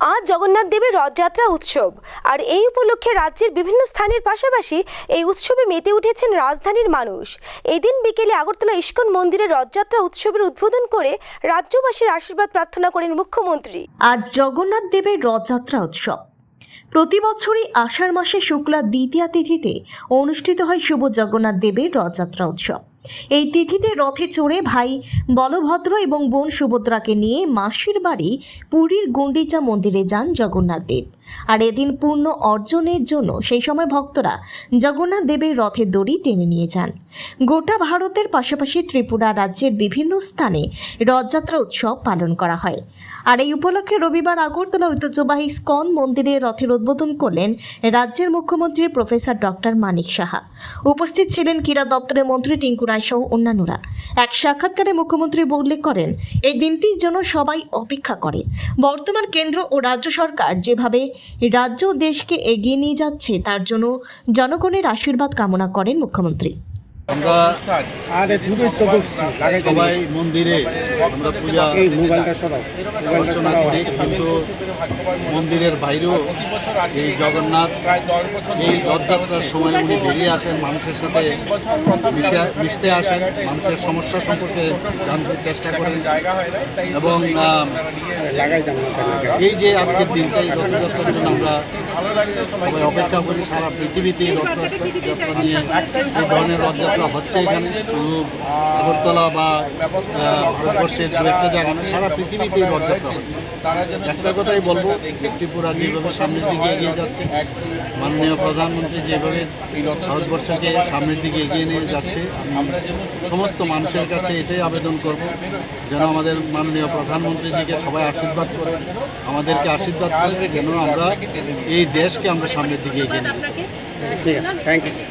আজ জগন্নাথ দেবের রথযাত্রা উৎসব। আর এই উপলক্ষে রাজ্যের বিভিন্ন স্থানের পাশাপাশি এই উৎসবে মেতে উঠেছেন রাজধানীর মানুষ। এদিন বিকেলে আগরতলা ইস্কন মন্দিরে রথযাত্রা উৎসবের উদ্বোধন করে রাজ্যবাসীর আশীর্বাদ প্রার্থনা করেন মুখ্যমন্ত্রী। আজ জগন্নাথ দেবের রথযাত্রা উৎসব। প্রতি বছরই আষাঢ় মাসে শুক্লা দ্বিতীয়া তিথিতে অনুষ্ঠিত হয় শুভ জগন্নাথ দেবের রথযাত্রা উৎসব। এই তিথিতে রথে চড়ে ভাই বলভদ্র এবং বোন সুভদ্রাকে নিয়ে মাসির বাড়ি পুরীর গুন্ডিচা মন্দিরে যান জগন্নাথ দেব। আর এদিন পূর্ণ অর্জনের জন্য সেই সময় ভক্তরা জগন্নাথ দেবের রথের দড়ি টেনে নিয়ে যান। গোটা ভারতের পাশাপাশি ত্রিপুরা রাজ্যের বিভিন্ন স্থানে রথযাত্রা উৎসব পালন করা হয়। আর এই উপলক্ষে রবিবার আগরতলা ঐতিহ্যবাহী স্কন মন্দিরে রথের উদ্বোধন করলেন রাজ্যের মুখ্যমন্ত্রী প্রফেসর ডক্টর মানিক সাহা। উপস্থিত ছিলেন ক্রীড়া দপ্তরের মন্ত্রী টিঙ্কু রায় সহ অন্যান্যরা। এক সাক্ষাৎকারে মুখ্যমন্ত্রী উল্লেখ করেন, এই দিনটির জন্য সবাই অপেক্ষা করে। বর্তমান কেন্দ্র ও রাজ্য সরকার যেভাবে রাজ্য দেশকে এগিয়ে নিয়ে যাচ্ছে, তার জন্য জনগণের আশীর্বাদ কামনা করেন মুখ্যমন্ত্রী। আমরা সবাই মন্দিরে আমরা পূজা সরাও করি কিন্তু মন্দিরের বাইরেও এই জগন্নাথ এই রথযাত্রার সময় উনি বেরিয়ে আসেন মানুষের সাথে মিশে- মিশতে আসেন মানুষের সমস্যা সম্পর্কে জানতে চেষ্টা করেন। এবং এই যে আজকের দিনটা এই রথযাত্রার জন্য আমরা সবাই অপেক্ষা করি সারা পৃথিবীতে এই রথযাত্রা নিয়ে এই ধরনের রথযাত্রা হচ্ছে এখানে শুধু আগরতলা বা ভারতবর্ষের দু একটা জায়গা না সারা পৃথিবীতে এই রথযাত্রা হচ্ছে। একটা কথাই বলব ত্রিপুরা যেভাবে সামনের দিকে এগিয়ে যাচ্ছে মাননীয় প্রধানমন্ত্রী যেভাবে ভারতবর্ষকে সামনের দিকে এগিয়ে নিয়ে যাচ্ছে সমস্ত মানুষের কাছে এটাই আবেদন করব যেন আমাদের মাননীয় প্রধানমন্ত্রীজিকে সবাই আশীর্বাদ করে আমাদেরকে আশীর্বাদ করে যেন আমরা এই দেশকে আমরা সামনের দিকে এগিয়ে নিয়ে ঠিক আছে থ্যাংক ইউ